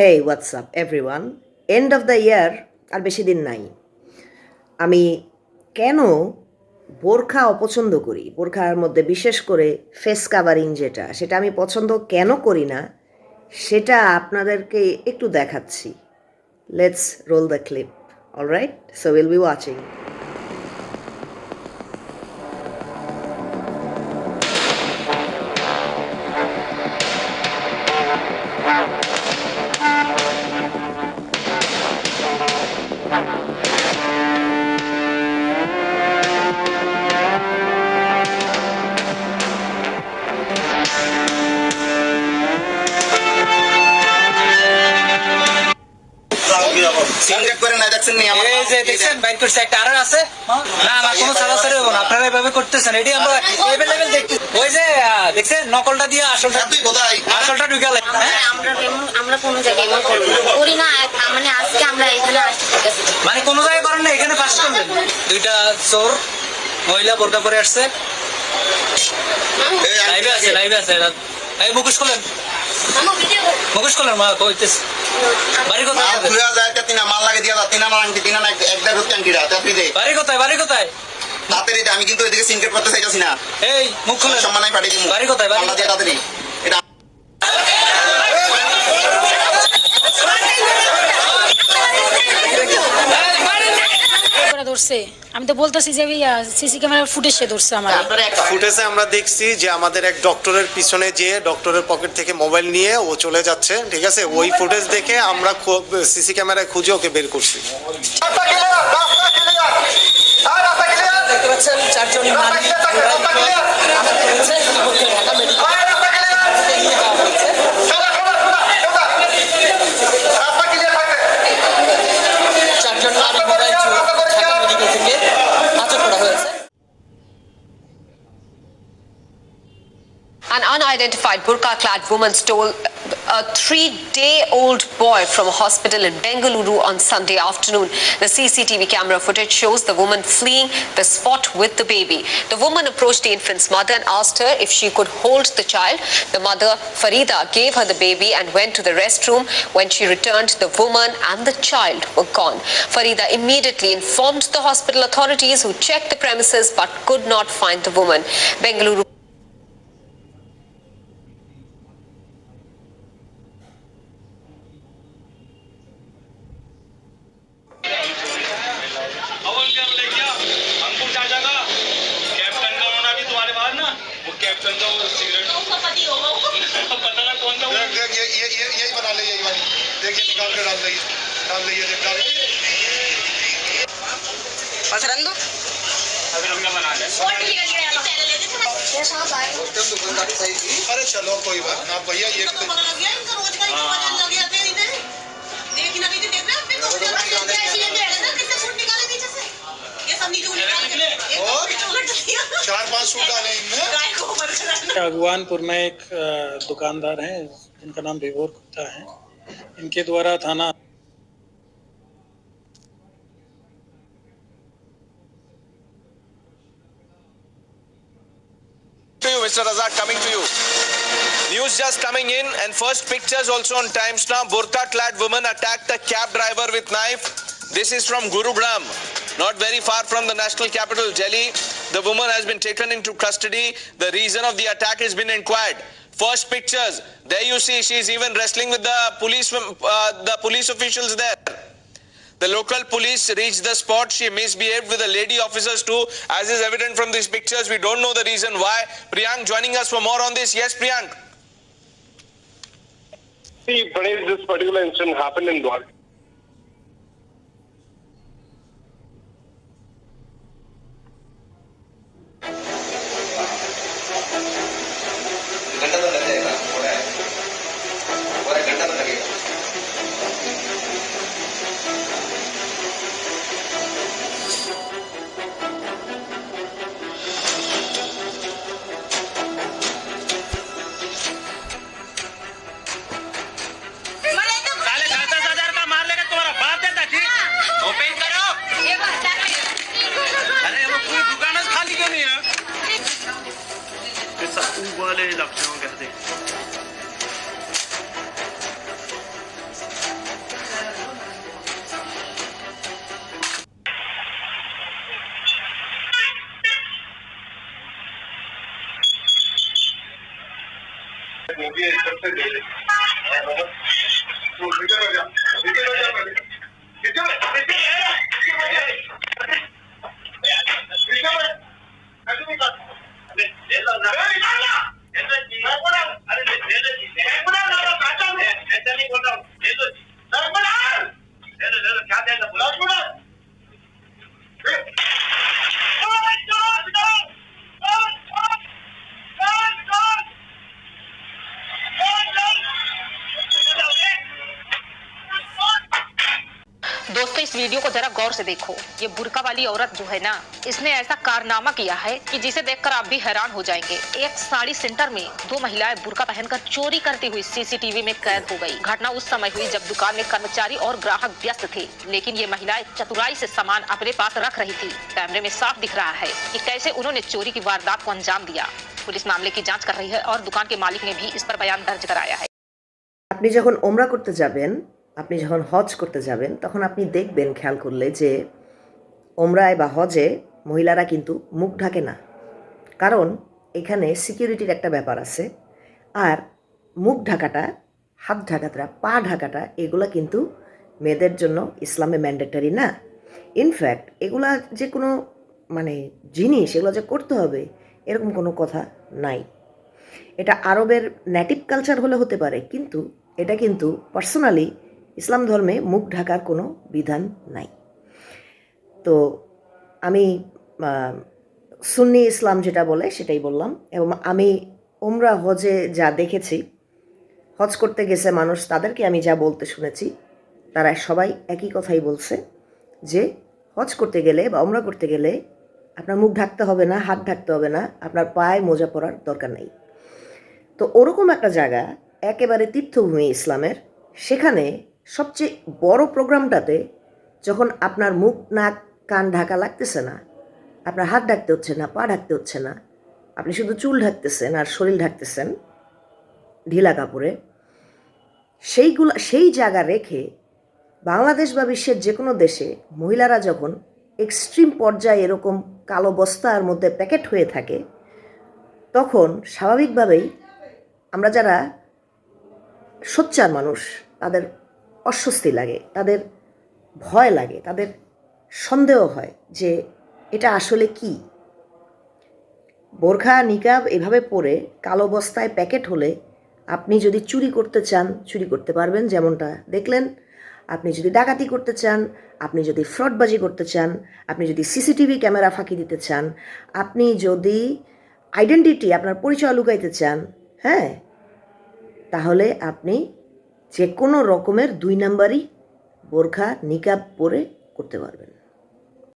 Hey WhatsApp everyone end of the year আর বেশি দিন নাই। আমি কেন বোরখা অপছন্দ করি? বোরখার মধ্যে বিশেষ করে ফেস কাভারিং যেটা, সেটা আমি পছন্দ কেন করি না, সেটা আপনাদেরকে একটু দেখাচ্ছি। Let's roll the clip alright so will be watching সিনটেক করে না দেখছেন নি আমার এই যে দেখছেন বাইর করছে একটা আরও আছে? না আমার কোনো সারাসারি হব না আপনারা এভাবে করতেছেন এটি আমরা এভেলেবেল দেখতে ওই যে দেখছেন নকলটা দিয়ে আসলটা তুই কোথায়? আসলটা ঢুকালে। হ্যাঁ? আমরা আমরা কোনো জায়গায় এমন করি না। মানে আজকে আমরা এখানে আসছি মানে কোনো জায়গায় করেন না এখানে ফার্স্ট করবেন। দুইটা চোর মহিলা বোরকা পরে আসছে। লাইভে আছে লাইভে আছে। এই মুখোশ খোলেন মুখোশ খোলেন মা কইতেছ বাড়ি কোথায়? তুই? খুলে যায় তিনা মাল লাগে দিয়া তিনা মাল আনতে তিনা না এক দেড় হচ্ছে আনটি রাত তুই দে বাড়ি কোথায়? বাড়ি কোথায়? তাড়াতাড়ি আমি কিন্তু এদিকে সিনকেট করতে চাইতাছি না। এই মুখ খোলেন সম্মানাই পাঠিয়ে দিমু। বাড়ি কোথায়? বাড়ি কোথায়? তাড়াতাড়ি এটা করে ধরছে। আমি তো বলতেছি যে সিসি ক্যামেরার ফুটেজ সে ধরছে আমার। একটা ফুটেজে আমরা দেখছি যে আমাদের এক ডক্টরের পিছনে যেয়ে ডক্টরের পকেট থেকে মোবাইল নিয়ে ও চলে যাচ্ছে ঠিক আছে? ওই ফুটেজ দেখে আমরা সিসি ক্যামেরায় খুঁজে ওকে বের করছি। An unidentified burqa clad woman stole a three day old boy from a hospital in Bengaluru on Sunday afternoon. The CCTV camera footage shows the woman fleeing the spot with the baby. The woman approached the infant's mother and asked her if she could hold the child. The mother, Farida, gave her the baby and went to the restroom. When she returned, the woman and the child were gone. Farida immediately informed the hospital authorities who checked the premises but could not find the woman. Bengaluru का वो cigarette पता ना कौन सा देख देख ये ये ये यही बना ले यही वाली देखिए निकाल कर डाल दीजिए डाल दीजिए देख डाल अभी हमने बना लिया अरे चलो कोई बात ना भैया ये चार पाँच सूट डाले इनमें अगवानपुर में एक दुकानदार हैं जिनका नाम विभोर गुप्ता है इनके द्वारा थाना Mr. Razak, coming to you. News just coming in, and first pictures also on Times now. Burqa-clad woman attacked a cab driver with knife. This is from Gurugram, not very far from the national capital, Delhi. The woman has been taken into custody. The reason of the attack has been inquired. First pictures. There you see, she is even wrestling with the police, uh, the police officials there. The local police reached the spot. She misbehaved with the lady officers too. As is evident from these pictures, we don't know the reason why. Priyank joining us for more on this. Yes, Priyank. See, this particular incident happened in Dwarka. రెండవ ये सबसे दे दे तू भीतर हो जा भीतर हो जा पहले भीतर भीतर भीतर कैसे निकाल अरे दे दो ना ऐसा नहीं बोला अरे दे दो जी दे बोला ना काटा ऐसा नहीं बोल रहा हूँ दे दो जी बोला दे दो दे दो क्या दे दो बोला बोला दोस्तों इस वीडियो को जरा गौर से देखो ये बुरका वाली औरत जो है ना इसने ऐसा कारनामा किया है कि जिसे देखकर आप भी हैरान हो जाएंगे एक साड़ी सेंटर में दो महिलाएं बुरका पहनकर चोरी करती हुई सीसीटीवी में कैद हो गई घटना उस समय हुई जब दुकान में कर्मचारी और ग्राहक व्यस्त थे लेकिन ये महिलाएं चतुराई से सामान अपने पास रख रही थी कैमरे में साफ दिख रहा है कि कैसे उन्होंने चोरी की वारदात को अंजाम दिया पुलिस मामले की जाँच कर रही है और दुकान के मालिक ने भी इस पर बयान दर्ज कराया है আপনি যখন ওমরা করতে যাবেন আপনি যখন হজ করতে যাবেন, তখন আপনি দেখবেন, খেয়াল করলে যে ওমরায় বা হজে মহিলারা কিন্তু মুখ ঢাকে না। কারণ এখানে সিকিউরিটির একটা ব্যাপার আছে। আর মুখ ঢাকাটা, হাত ঢাকাটা, পা ঢাকাটা, এগুলো কিন্তু মেয়েদের জন্য ইসলামে ম্যান্ডেটারি না। ইনফ্যাক্ট এগুলা যে কোনো মানে জিনিস, এগুলো যে করতে হবে, এরকম কোনো কথা নাই। এটা আরবের নেটিভ কালচার হলে হতে পারে, কিন্তু এটা কিন্তু পার্সোনালি ইসলাম ধর্মে মুখ ঢাকার কোনো বিধান নাই। তো আমি সুন্নি ইসলাম যেটা বলে সেটাই বললাম এবং আমি ওমরা হজে যা দেখেছি, হজ করতে গেছে মানুষ, তাদেরকে আমি যা বলতে শুনেছি, তারা সবাই একই কথাই বলছে যে হজ করতে গেলে বা ওমরা করতে গেলে আপনার মুখ ঢাকতে হবে না, হাত ঢাকতে হবে না, আপনার পায়ে মোজা পরার দরকার নেই। তো ওরকম একটা জায়গা একেবারে তীর্থভূমি ইসলামের, সেখানে সবচেয়ে বড় প্রোগ্রামটাতে যখন আপনার মুখ, নাক, কান ঢাকা লাগতেছে না, আপনার হাত ঢাকতে হচ্ছে না, পা ঢাকতে হচ্ছে না, আপনি শুধু চুল ঢাকতেছেন আর শরীর ঢাকতেছেন ঢিলা কাপড়ে, সেইগুলো, সেই জায়গা রেখে বাংলাদেশ বা বিশ্বের যে কোনো দেশে মহিলারা যখন এক্সট্রিম পর্যায়ে এরকম কালো বস্তার মধ্যে প্যাকেট হয়ে থাকে, তখন স্বাভাবিকভাবেই আমরা যারা সোচ্চার মানুষ, তাদের অস্বস্তি লাগে, তাদের ভয় লাগে, তাদের সন্দেহ হয় যে এটা আসলে কি? বোরখা, নিকাব এভাবে পরে কালো বস্তায় প্যাকেট হলে আপনি যদি চুরি করতে চান, চুরি করতে পারবেন যেমনটা দেখলেন। আপনি যদি ডাকাতি করতে চান, আপনি যদি ফ্রডবাজি করতে চান, আপনি যদি সিসিটিভি ক্যামেরা ফাঁকি দিতে চান, আপনি যদি আইডেন্টিটি আপনার পরিচয় লুকাইতে চান হ্যাঁ তাহলে আপনি যে কোনো রকমের দুই নাম্বারই বোরখা নিকাব পরে করতে পারবেন।